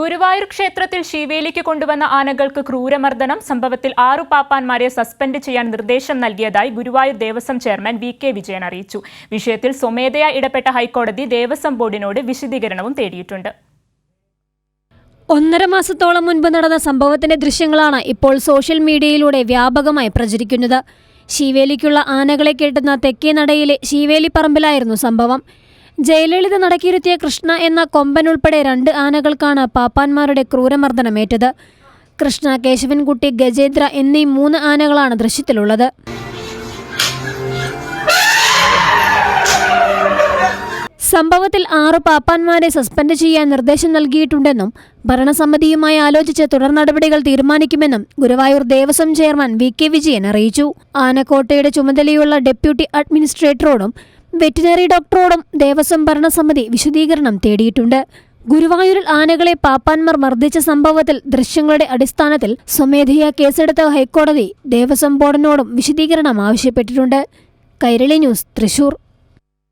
ഗുരുവായൂർ ക്ഷേത്രത്തിൽ ശിവേലിക്ക് കൊണ്ടുവന്ന ആനകൾക്ക് ക്രൂരമർദ്ദനം സംഭവത്തിൽ ആറു പാപ്പാന്മാരെ സസ്പെൻഡ് ചെയ്യാൻ നിർദ്ദേശം നൽകിയതായി Guruvayur Devaswom chairman V K Vijayan അറിയിച്ചു. വിഷയത്തിൽ സ്വമേധയാ ഇടപെട്ട ഹൈക്കോടതി ദേവസ്വം ബോർഡിനോട് വിശദീകരണവും തേടിയിട്ടുണ്ട്. ഒന്നര മാസത്തോളം മുൻപ് നടന്ന സംഭവത്തിന്റെ ദൃശ്യങ്ങളാണ് ഇപ്പോൾ സോഷ്യൽ മീഡിയയിലൂടെ വ്യാപകമായി പ്രചരിക്കുന്നത്. ശിവേലിക്കുള്ള ആനകളെ കെട്ടുന്ന തെക്കേ നടയിലെ ശിവേലി പറമ്പിലായിരുന്നു സംഭവം. ജയലളിത നടക്കിയിരുത്തിയ കൃഷ്ണ എന്ന കൊമ്പൻ ഉൾപ്പെടെ രണ്ട് ആനകൾക്കാണ് പാപ്പാന്മാരുടെ ക്രൂരമർദ്ദനമേറ്റത്. കൃഷ്ണ കേശവൻകുട്ടി ഗജേന്ദ്ര എന്നീ മൂന്ന് ആനകളാണ് ദൃശ്യത്തിലുള്ളത്. സംഭവത്തിൽ ആറ് പാപ്പാന്മാരെ സസ്പെൻഡ് ചെയ്യാൻ നിർദ്ദേശം നൽകിയിട്ടുണ്ടെന്നും ഭരണസമിതിയുമായി ആലോചിച്ച് തുടർ നടപടികൾ തീരുമാനിക്കുമെന്നും Guruvayur Devaswom chairman V K Vijayan അറിയിച്ചു. ആനക്കോട്ടയുടെ ചുമതലയുള്ള ഡെപ്യൂട്ടി അഡ്മിനിസ്ട്രേറ്ററോടും വെറ്റിനറി ഡോക്ടറോടും ദേവസ്വം ഭരണസമിതി വിശദീകരണം തേടിയിട്ടുണ്ട്. ഗുരുവായൂരിൽ ആനകളെ പാപ്പാന്മാർ മർദ്ദിച്ച സംഭവത്തിൽ ദൃശ്യങ്ങളുടെ അടിസ്ഥാനത്തിൽ സ്വമേധയാ കേസെടുത്ത ഹൈക്കോടതി ദേവസ്വം ബോർഡിനോടും വിശദീകരണം ആവശ്യപ്പെട്ടിട്ടുണ്ട്. കൈരളി ന്യൂസ് തൃശൂർ.